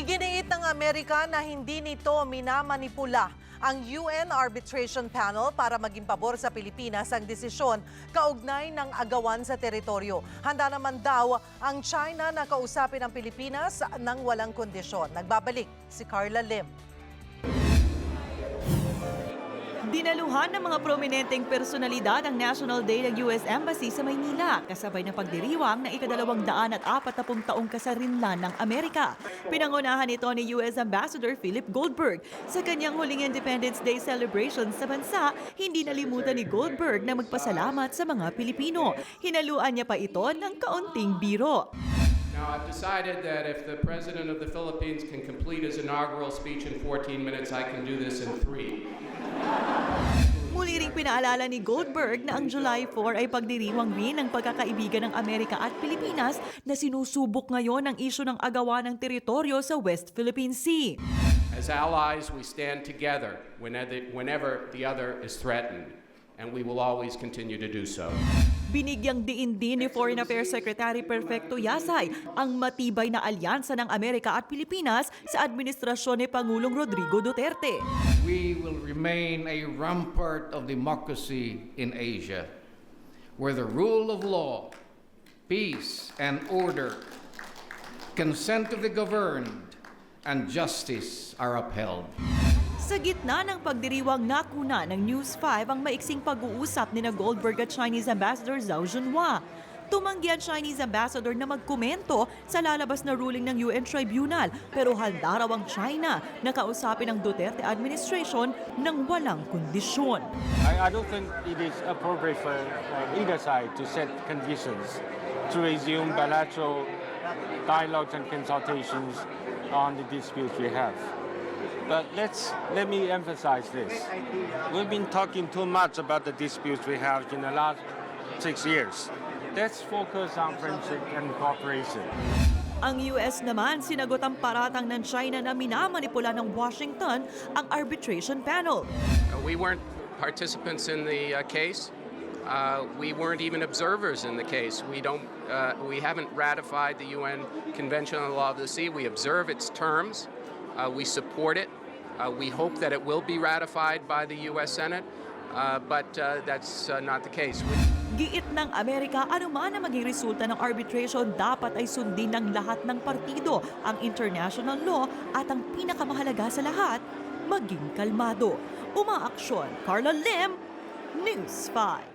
Iginiit ng Amerika na hindi nito minamanipula ang UN Arbitration Panel para maging pabor sa Pilipinas ang desisyon kaugnay ng agawan sa teritoryo. Handa naman daw ang China na kausapin ang Pilipinas ng walang kondisyon. Nagbabalik si Carla Lim. Dinaluhan ng mga prominenteng personalidad ang National Day ng US Embassy sa Maynila, kasabay ng pagdiriwang ng ikadalawang daan at apatapong taong kasarinlan ng Amerika. Pinangunahan ito ni US Ambassador Philip Goldberg. Sa kanyang huling Independence Day celebration sa bansa, hindi nalimutan ni Goldberg na magpasalamat sa mga Pilipino. Hinaluan niya pa ito ng kaunting biro. Now, I've decided that if the President of the Philippines can complete his inaugural speech in 14 minutes, I can do this in three. Muli ring pinaalala ni Goldberg na ang July 4 ay pagdiriwang rin ng pagkakaibigan ng Amerika at Pilipinas na sinusubok ngayon ang isyu ng agawa ng teritoryo sa West Philippine Sea. As allies, we stand together whenever, whenever the other is threatened, and we will always continue to do so. Binigyang diin din ni Foreign Affairs Secretary Perfecto Yasay ang matibay na alyansa ng Amerika at Pilipinas sa administrasyon ni Pangulong Rodrigo Duterte. we will remain a rampart of democracy in Asia, where the rule of law, peace, and order, consent of the governed, and justice are upheld. Sa gitna ng pagdiriwang nakuna ng News 5 ang maiksing pag-uusap ni na Goldberg at Chinese Ambassador Zhao Junhua. Tumanggi ang Chinese Ambassador na magkomento sa lalabas na ruling ng UN Tribunal pero handa raw ang China na kausapin ang Duterte administration ng walang kondisyon. I, I don't think it is appropriate for either side to set conditions to resume bilateral dialogues and consultations on the disputes we have. But let's let me emphasize this. We've been talking too much about the disputes we have in the last six years. Let's focus on friendship and cooperation. Ang US naman sinagot ang paratang ng China na minamanipula ng Washington ang arbitration panel. Uh, we weren't participants in the uh, case. Uh, we weren't even observers in the case. We don't. Uh, we haven't ratified the UN Convention on the Law of the Sea. We observe its terms. Uh, we support it. Uh, we hope that it will be ratified by the U.S. Senate, uh, but uh, that's uh, not the case. We- Giit ng Amerika, anuman na maging resulta ng arbitration, dapat ay sundin ng lahat ng partido ang international law at ang pinakamahalaga sa lahat, maging kalmado. Umaaksyon, Carla Lim, News 5.